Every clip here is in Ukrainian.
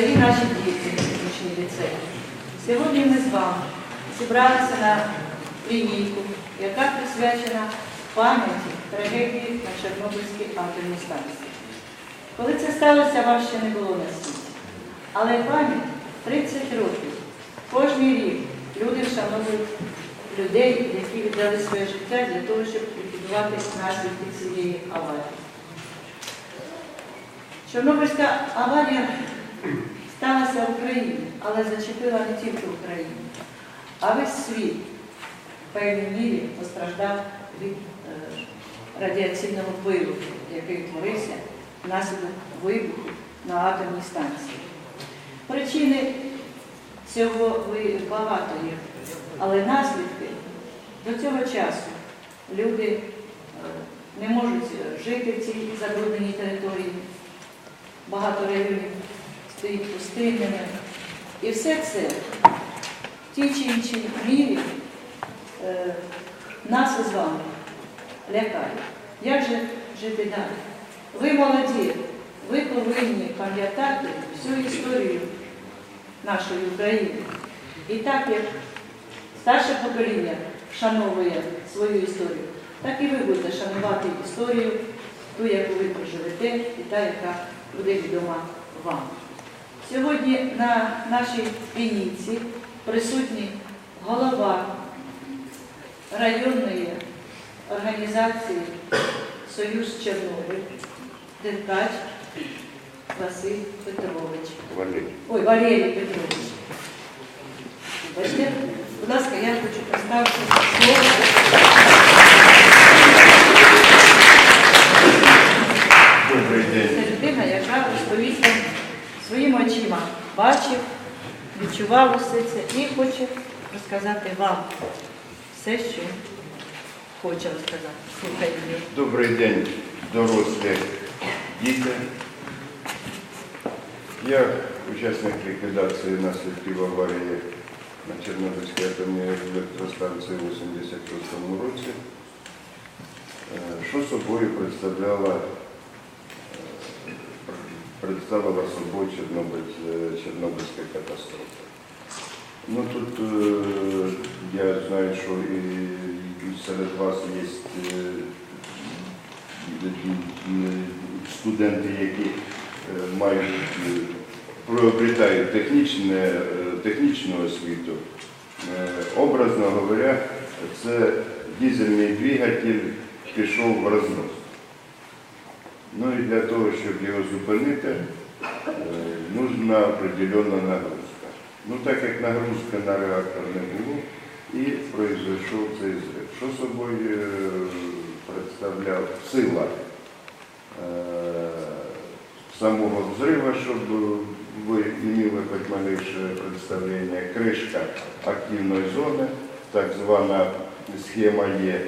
дорогі наші діти, учні ліцею, сьогодні ми з вами зібралися на лінійку, яка присвячена пам'яті трагедії на Чорнобильській атомній станції. Коли це сталося, вас ще не було на світі. Але пам'ять 30 років. Кожний рік люди вшановують людей, які віддали своє життя для того, щоб ліквідувати наслідки цієї аварії. Чорнобильська аварія сталася в Україні, але зачепила не тільки Україну, а весь світ в певній мірі постраждав від е, радіаційного вибуху, який творився внаслідок вибуху на атомній станції. Причини цього багато є, але наслідки до цього часу люди е, не можуть жити в цій забрудненій території. Багато районів стоїть пустинними. І все це в тій чи іншій мірі е, нас із вами лякає. Як же жити далі? Ви молоді, ви повинні пам'ятати всю історію нашої України. І так як старше покоління вшановує свою історію, так і ви будете шанувати історію, ту, яку ви проживете, і та, яка буде відома вам. Сьогодні на нашій лінійці присутній голова районної організації Союз Чорнобиль, Деркач Василь Петрович. Валерій. Ой, Валерій Петрович. Бачите, будь ласка, я хочу поставити слово. Добрий Це людина, яка розповість вам своїми очима бачив, відчував усе це і хоче розказати вам все, що хоче розказати. Слухайте. Добрий день, дорослі діти. Я учасник ліквідації наслідків аварії на Чорнобильській атомній електростанції у 86 році. Е, Що собою представляла, представила собою Чорнобиль- Чорнобильська катастрофа. Ну тут е, я знаю, що і серед вас є е, студенти, які мають приобретають технічне, технічну освіту. Образно говоря, це дизельний двигатель пішов в рознос. Ну і для того, щоб його зупинити, е, нужна определенна нагрузка. Ну так як нагрузки на реактор не було, і произойшов цей зрив. Що собою е, представляв сила е, самого взрива, щоб ви мали хоч малейше представлення, кришка активної зони, так звана схема є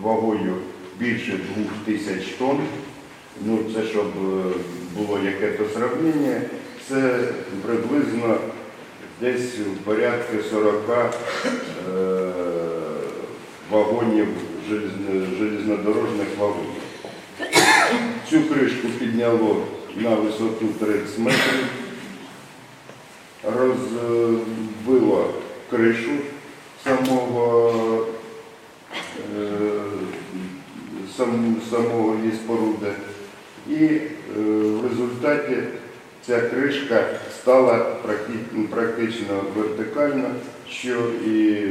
вагою більше 2000 тонн. Ну, це щоб е, було якесь сравнення, це приблизно десь в порядку 40 е, вагонів железнодорожних вагонів. Цю кришку підняло на висоту 30 метрів, розбило кришу самого, е, сам, самого її споруди. І е, в результаті ця кришка стала практи- практично вертикальна, що і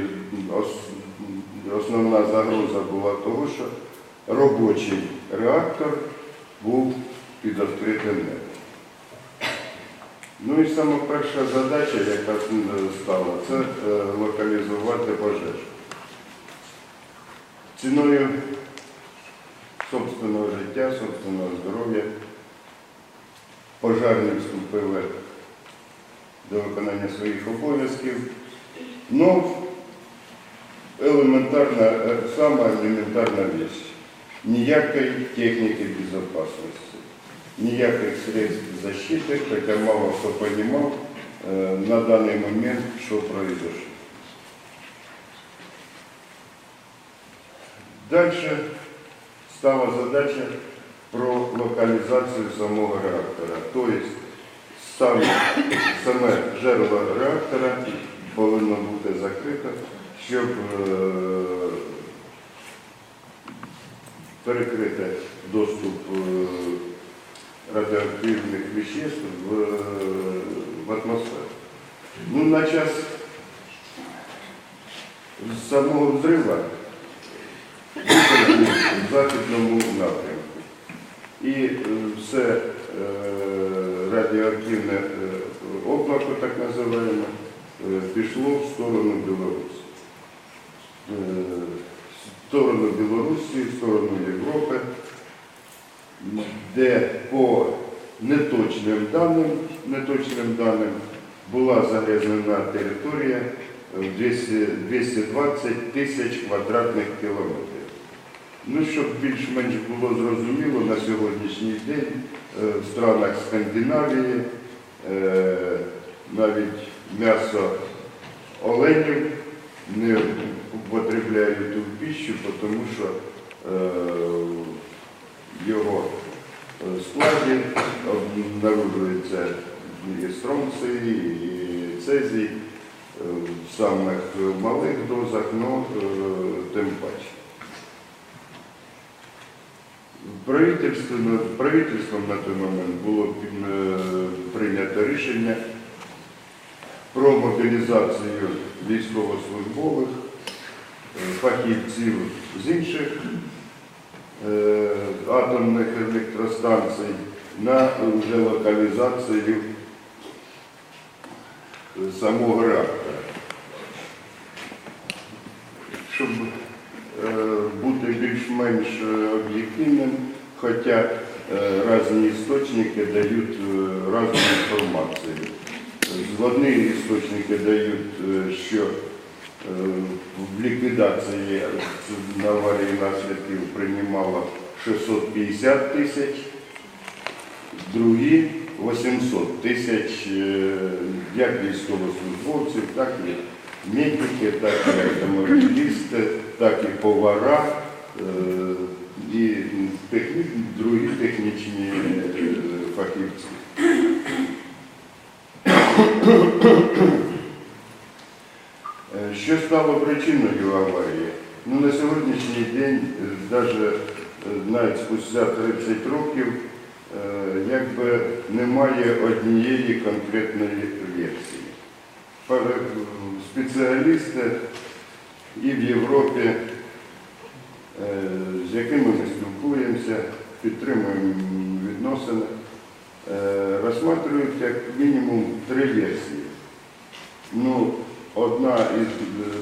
ос- основна загроза була того, що робочий реактор був під відкритим небом. Ну і саме перша задача, яка стала, це е, локалізувати пожежу. Ціною життя, собственного здоров'я пожежні вступили до виконання своїх обов'язків. Ну, елементарна, е, сама елементарна річ. Ніякої техніки безпечності, ніяких средств защити, хоча мало хто розумів на даний момент, що произошло. Дальше стала задача про локалізацію самого реактора. Тобто саме, саме реактора повинно бути закрите, щоб е, перекрити доступ е, радіоактивних веществ в, е, в атмосферу. Ну, на час самого взрива в західному напрямку. І е, все е, радіоактивне е, облако, так називаємо, пішло в сторону Білорусі. В сторону Білорусі, в сторону Європи, де по неточним даним, неточним даним була загрязнена територія в 220 тисяч квадратних кілометрів. Ну, щоб більш-менш було зрозуміло, на сьогоднішній день е, в странах Скандинавії е, навіть м'ясо оленів не употребляють у пищу, тому що е, в його складі обнаружується і стронций, і цезій в самих малих дозах, але тим паче. Правительством, правительством на той момент було е, прийнято рішення про мобілізацію військовослужбових, е, фахівців з інших е, атомних електростанцій на вже локалізацію самого реактора. Щоб е, бути більш-менш об'єктивним, хоча е, різні істочники дають е, різну інформацію. З Одні істочники дають, е, що е, в ліквідації на аварії наслідків приймало 650 тисяч, другі 800 тисяч як військовослужбовців, так і медики, так і автомобілісти, так і повара, і техні, другі технічні е, фахівці. Е, Що стало причиною аварії? Ну, на сьогоднішній день, навіть, навіть спустя 30 років, е, якби немає однієї конкретної версії. Спеціалісти і в Європі, е, з якими ми спілкуємося, підтримуємо відносини, е, як мінімум три версії. Ну, одна із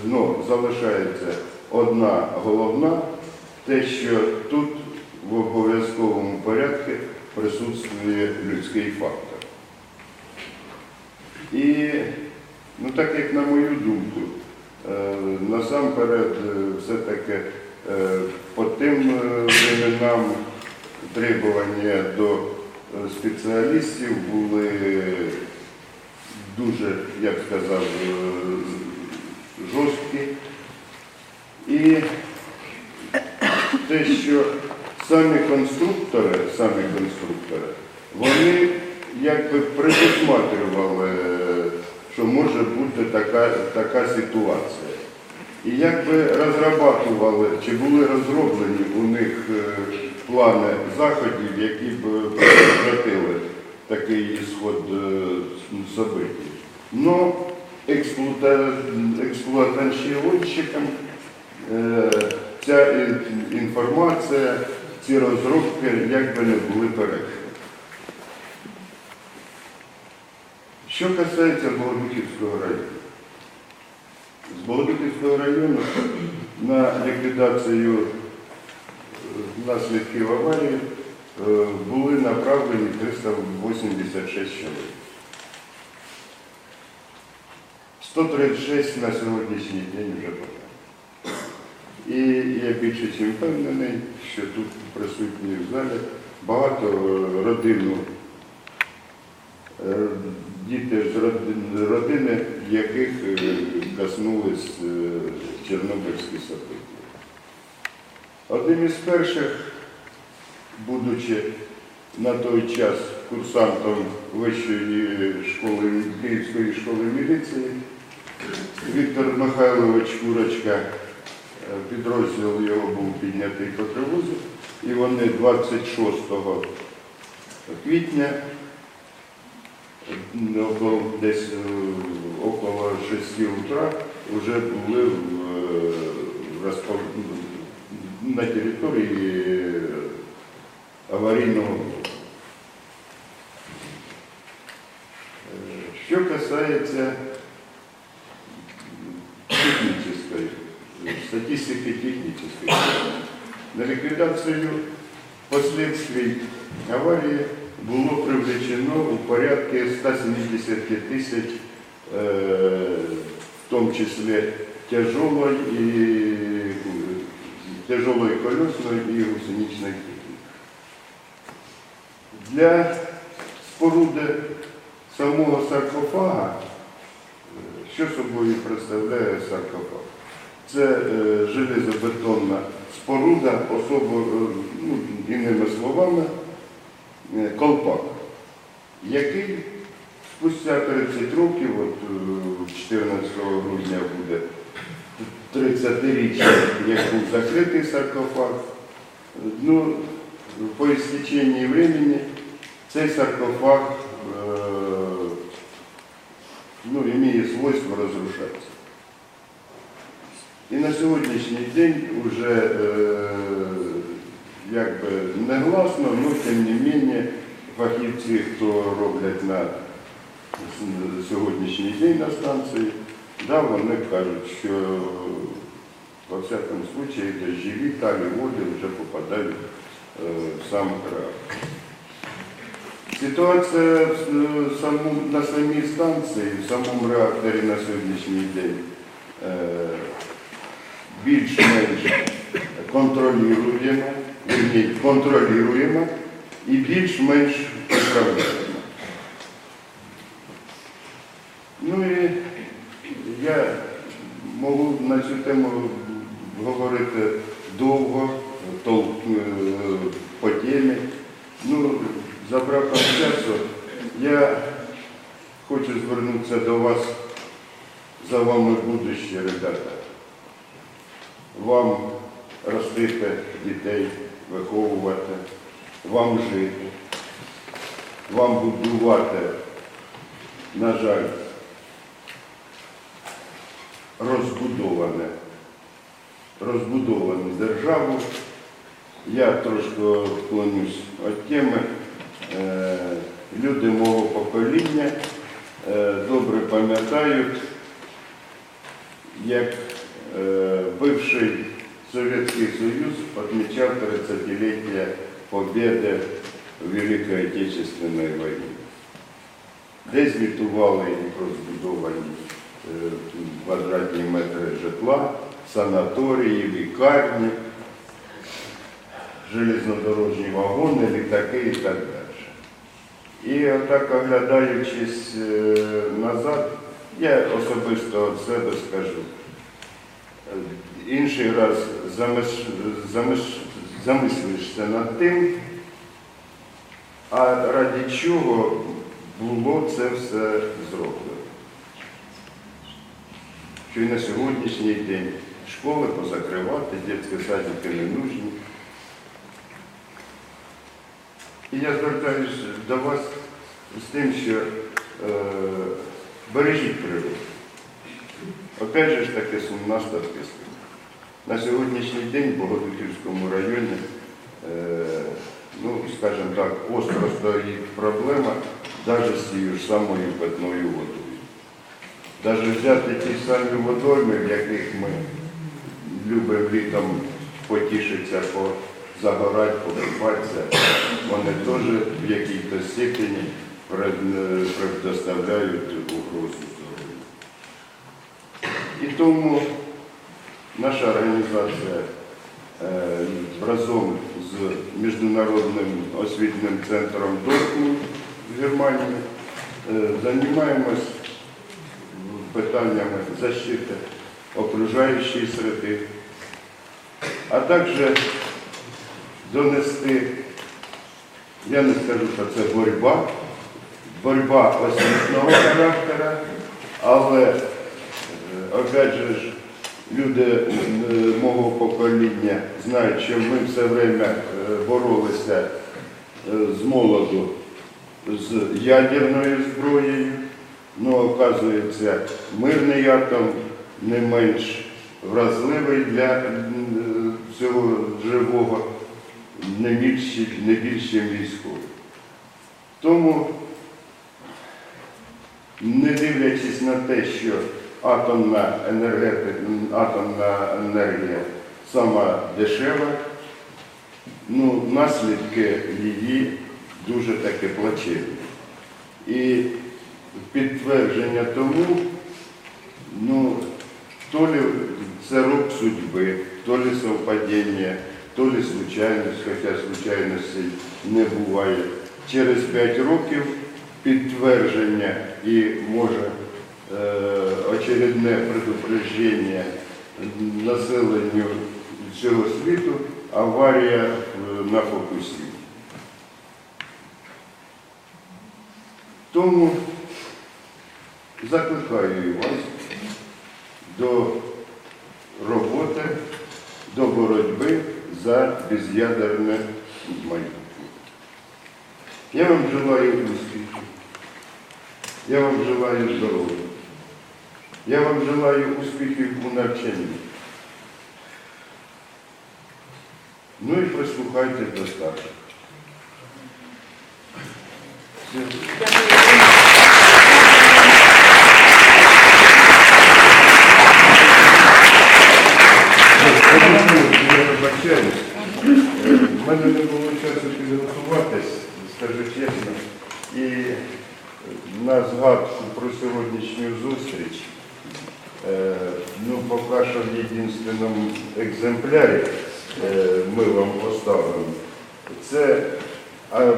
ну, залишається одна головна, те, що тут в обов'язковому порядку присутствує людський фактор. І, ну так як на мою думку, е, насамперед е, все-таки е, по тим е, временам требування до е, спеціалістів були дуже, я б сказав, е, жорсткі. І те, що самі конструктори, самі конструктори, вони якби предусматривали, що може бути така, така ситуація. І якби розрабатували, чи були розроблені у них е, плани заходів, які б предотвратили такий ісход е, событий. Но експлуата... е, ця інформація, ці розробки якби не були передані. Що касається Богодухівського району. З Богодухівського району на ліквідацію е, наслідків аварії е, були направлені 386 чоловік. 136 на сьогоднішній день вже подано. І я більше чим впевнений, що тут присутні в залі багато е, родину, діти з родини, яких е, коснулись е, Чорнобильські события. Одним із перших будучи на той час курсантом Вищої школи Київської школи міліції, Віктор Михайлович Курочка, е, підрозділ його був піднятий по тривозі, і вони 26 квітня е, десь около 6 утра вже були в, е, розпо- на території е, аварійного блоку. Е, Що касається технической, статистики технической. На ликвидацию последствий аварии было привлечено в порядке 170 тысяч, э, в том числе тяжелой и тяжелой колесной и гусеничной техники. Для споруди самого саркофага що собою представляє саркофаг? Це е, споруда, особо, е, ну, іншими словами, е, колпак, який спустя 30 років, от е, 14 грудня буде 30-річчя, як був закритий саркофаг. Ну, по істеченні времени цей саркофаг е, ну, имеет свойство разрушаться. І на сьогоднішній день вже е, якби негласно, але тим не менше фахівці, хто роблять на с- сьогоднішній день на станції, да, вони кажуть, що во всякому случае дождеві талі води вже попадають е, в сам реактор. Ситуація в с- самому- на самій станції, в самому реакторі на сьогоднішній день е, більш-менш контролюємо, контролюємо і більш-менш управляємо. Ну і я можу на цю тему говорити довго, тол- е, по темі. Ну, за браком часу я хочу звернутися до вас за вами будуще, ребята. Вам ростити дітей, виховувати, вам жити, вам будувати, на жаль, розбудоване, розбудовану державу. Я трошки відклонюсь від теми. Е, Люди мого покоління е, добре пам'ятають, як е, бивший Совєтський Союз відмічав 30-ліття побіди в Великій Отечественній війні. Де звітували розбудовані е, квадратні метри житла, санаторії, лікарні, железнодорожні вагони, літаки і так далі. І отак, оглядаючись е, назад, я особисто від себе скажу. Інший раз замиш, замиш, замислюєшся над тим, а ради чого було це все зроблено. Що і на сьогоднішній день школи позакривати, дитячі садики не нужні. І я звертаюся до вас з тим, що е, бережіть природу. Опять же ж таки сумна статистика. На сьогоднішній день в Богодухівському районі, е, ну, скажімо так, остро стоїть проблема навіть з цією ж самою питною водою. Навіть взяти ті самі водойми, в яких ми любимо літом потішитися, позагорати, покупатися, вони теж в якій-то степені предоставляють угрозу здоров'ю. І тому наша організація е, разом з Міжнародним освітнім центром Дортмунд в Германії е, займаємось питаннями защити окружаючої середи, а також донести Я не скажу, що це боротьба, боротьба освітнього характеру, але, е, опять же, люди е, мого покоління знають, що ми все время е, боролися з молоду з ядерною зброєю. Ну, оказується, мирний атом не менш вразливий для цього живого, не більше військовий. Тому, не дивлячись на те, що атомна енергетика, атомна енергія сама дешева, ну, наслідки її дуже таки плачевні. І підтвердження тому, ну, то ли це рук судьби, то ли совпадіння, то ли случайність, хоча случайностей не буває. Через 5 років підтвердження і може е, очередне предупреждення населенню цього світу аварія е, на фокусі. Тому закликаю вас до роботи, до боротьби за без'ядерне майбутнє. Я вам желаю успіхів. Я вам желаю здоров'я. Я вам желаю успіхів у навчанні. Ну і прислухайтесь до старших. Все. Я вибачаюсь. Е, В мене не було часу підготуватись, скажу чесно. І на згадку про сьогоднішню зустріч, е, ну, в єдинственному екземплярі е, ми вам поставимо. Це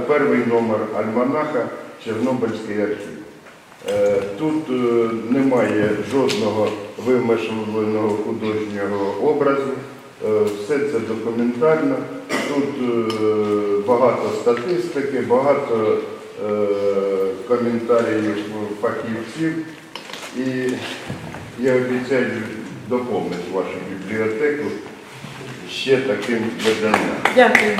перший номер альманаха Чорнобильський архів. Е, Тут е, немає жодного вимишленого художнього образу, Е, все це документально. Тут е, багато статистики, багато е, коментарів фахівців. І я обіцяю доповнити вашу бібліотеку ще таким виданням. Дякую.